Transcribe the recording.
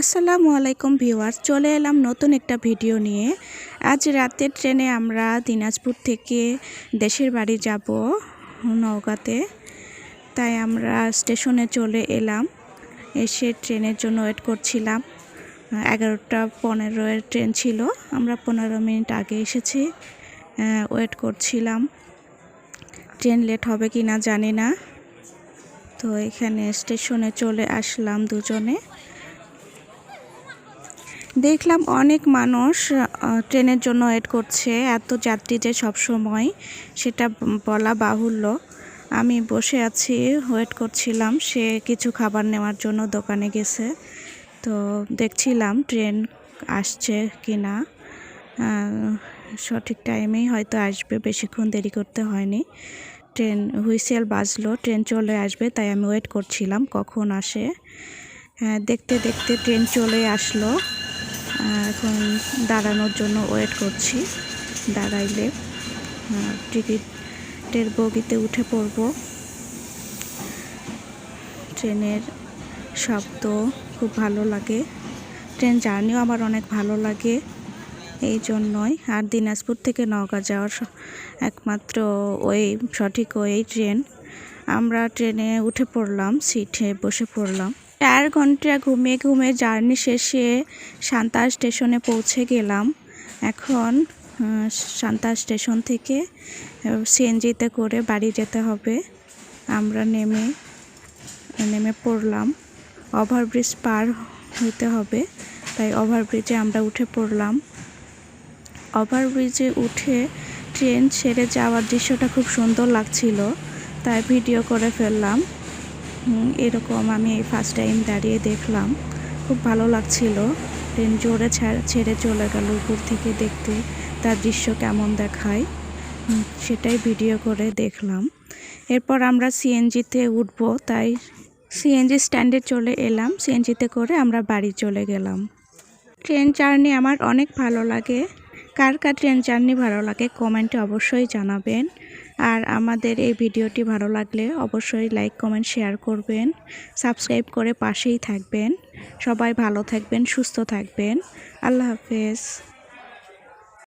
আসসালামু আলাইকুম ভিউয়ার্স, চলে এলাম নতুন একটা ভিডিও নিয়ে। আজ রাতের ট্রেনে আমরা দিনাজপুর থেকে দেশের বাড়ি যাব নওগাঁতে। তাই আমরা স্টেশনে চলে এলাম, এসে ট্রেনের জন্য ওয়েট করছিলাম। এগারোটা পনেরোয়ের ট্রেন ছিল, আমরা পনেরো মিনিট আগে এসেছি ওয়েট করছিলাম। ট্রেন লেট হবে কি না জানি না। তো এখানে স্টেশনে চলে আসলাম দুজনে। দেখলাম অনেক মানুষ ট্রেনের জন্য ওয়েট করছে, এত যাত্রী যে সব সময়, সেটা বলা বাহুল্য। আমি বসে আছি, ওয়েট করছিলাম, সে কিছু খাবার নেওয়ার জন্য দোকানে গেছে। তো দেখছিলাম ট্রেন আসছে কি না সঠিক টাইমেই হয়তো আসবে, বেশিক্ষণ দেরি করতে হয়নি। ট্রেন হুইসেল বাজলো ট্রেন চলে আসবে তাই আমি ওয়েট করছিলাম কখন আসে। হ্যাঁ, দেখতে দেখতে ট্রেন চলে আসলো। এখন দাঁড়ানোর জন্য ওয়েট করছি। দাঁড়াইলে টিকিটের বগিতে উঠে পড়ব। ট্রেনের শব্দ খুব ভালো লাগে। ট্রেন জার্নিও আমার অনেক ভালো লাগে। এই জন্যই আর দিনাজপুর থেকে নওগাঁ যাওয়ার একমাত্র ওই সঠিক ওই ট্রেন। আমরা ট্রেনে উঠে পড়লাম, সিটে বসে পড়লাম। চার ঘণ্টা ঘুমিয়ে ঘুমিয়ে জার্নি শেষে সান্তা স্টেশনে পৌঁছে গেলাম। এখন সান্তা স্টেশন থেকে সিএনজিতে করে বাড়ি যেতে হবে। আমরা নেমে নেমে পড়লাম। ওভারব্রিজ পার হইতে হবে। তাই ওভারব্রিজে আমরা উঠে পড়লাম। ওভারব্রিজে উঠে ট্রেন ছেড়ে যাওয়ার দৃশ্যটা খুব সুন্দর লাগছিল। তাই ভিডিও করে ফেললাম। এরকম আমি এই ফার্স্ট টাইম দাঁড়িয়ে দেখলাম। খুব ভালো লাগছিল। ট্রেন জোরে ছেড়ে চলে গেল উপর থেকে দেখতে। তার দৃশ্য কেমন দেখায়? সেটাই ভিডিও করে দেখলাম। এরপর আমরা সিএনজিতে উঠবো। তাই সিএনজি স্ট্যান্ডে চলে এলাম। সিএনজিতে করে আমরা বাড়ি চলে গেলাম। ট্রেন জার্নি আমার অনেক ভালো লাগে। কার কার ট্রেন জার্নি ভালো লাগে কমেন্টে অবশ্যই জানাবেন। আর আমাদের এই ভিডিওটি ভালো লাগলে অবশ্যই লাইক, কমেন্ট, শেয়ার করবেন। সাবস্ক্রাইব করে পাশেই থাকবেন। সবাই ভালো থাকবেন, সুস্থ থাকবেন। আল্লাহ হাফেজ।